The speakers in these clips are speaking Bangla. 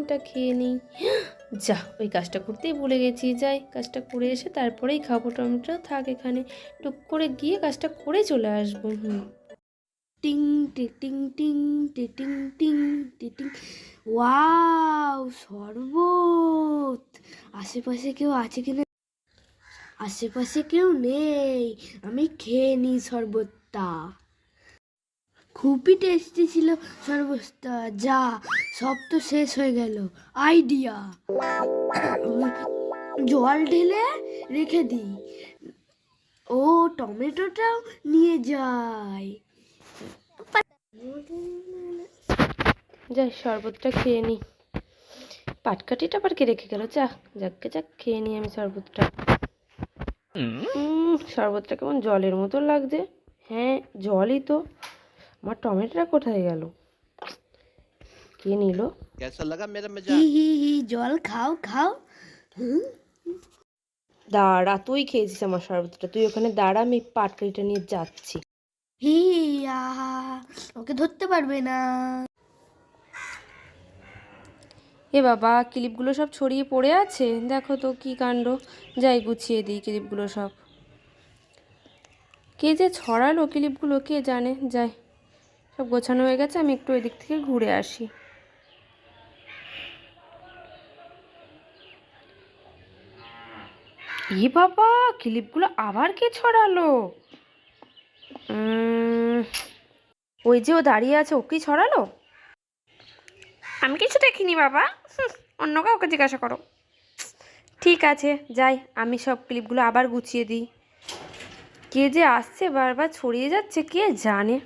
এটা খেয়ে নিই। যা, ওই কাজটা করতেই ভুলে গেছি। যাই, কাজটা করে এসে তারপরেই খাব। টমেটো থাক এখানে। টুক করে গিয়ে কাজটা করে চলে আসব। হুম। টিং, টি, টিং টিং, টি, টিং টিং, টি, টিং। ওয়াও, শরবত! আশেপাশে কেউ আছে কিনা? আশেপাশে কেউ নেই। আমি খেয়ে নিই শরবতটা। খুবই টেস্টি ছিল। শরবতটা যা সব তো শেষ হয়ে গেল। আইডিয়া জল ঢেলে রেখে দিই। ও টমেটোটাও নিয়ে যাই। যাই শরবতটা খেয়ে নিই পাটকাঠিটা আবার কে রেখে গেল? যা যাকে যাক খেয়ে নিই আমি শরবতটা। উম, শরবতটা কেমন জলের মতো লাগছে। হ্যাঁ জলই তো। আমার টমেটোটা কোথায় গেল? কে নিল? জল খাও খাও। দাঁড়া তুই খেয়েছিস আমার শরবতটা। তুই ওখানে দাঁড়া আমি পাটকারিটা নিয়ে যাচ্ছি। হি ওকে ধরতে পারবে না। এ বাবা ক্লিপগুলো সব ছড়িয়ে পড়ে আছে? দেখো তো কি কাণ্ড। যাই গুছিয়ে দিই ক্লিপগুলো সব। কে যে ছড়ালো ক্লিপগুলো কে জানে? যায় সব গোছানো হয়ে গেছে, আমি একটু ওই দিক থেকে ঘুরে আসি। ই বাবা, ক্লিপগুলো আবার কে ছড়ালো? ওই যে ও দাঁড়িয়ে আছে ওকেই ছড়ালো? আমি কিছু দেখিনি বাবা। অন্য কাউকে জিজ্ঞাসা করো। ঠিক আছে, যাই, আমি সব ক্লিপগুলো আবার গুছিয়ে দিই। কে যে আসছে, বারবার ছড়িয়ে যাচ্ছে, কে জানে।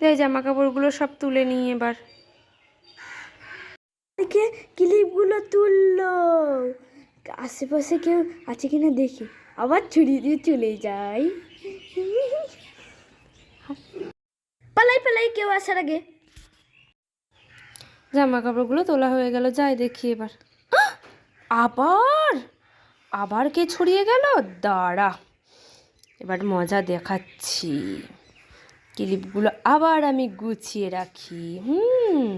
যাই জামা কাপড়গুলো সব তুলে নিই এবার। দেখে ক্লিপগুলো তুললো। আশেপাশে কেউ আছে কিনা দেখি। আবার ছড়িয়ে দিয়ে চলে যাই। পালাই পালাই কেউ আসার আগে। জামা কাপড়গুলো তোলা হয়ে গেল যাই দেখি এবার। আবার? আবার কে ছড়িয়ে গেল? দাঁড়া এবার মজা দেখাচ্ছি। ক্লিপগুলো আবার আমি গুছিয়ে রাখি। হুম।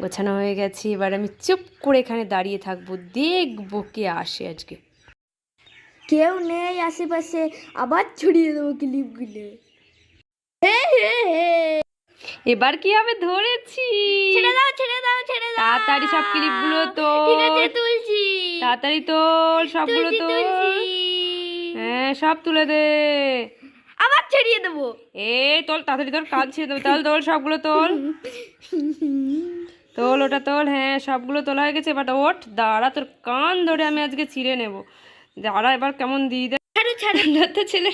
গোছানো হয়ে গেছে। এবার আমি চুপ করে এখানে দাঁড়িয়ে থাকব। দেখব কে আসে আজকে। কেউ নেই আশেপাশে। আবার ছড়িয়ে দেবো ক্লিপগুলো এবার কি হবে? ধরেছি। ছেড়ে দাও ছেড়ে দাও ছেড়ে দাও। তাড়াতাড়ি সব ক্লিপগুলো তো ঠিক আছে তুলছি। তাড়াতাড়ি তোল সবগুলো তো হ্যাঁ সব তুলে দে। আবার ছড়িয়ে দেবো। এ তোল তাড়াতাড়ি তোর কাজ ছেড়ে দেবো। তাহলে তোল সবগুলো তোল। তোল ওটা তোল হ্যাঁ সবগুলো তোলা হয়ে গেছে এবার ওঠ দাঁড়া তোর কান ধরে আমি আজকে ছিঁড়ে নেব। দাঁড়া এবার কেমন দিয়ে দেয় ছাড়ো ছাড়ো। তো ছেলে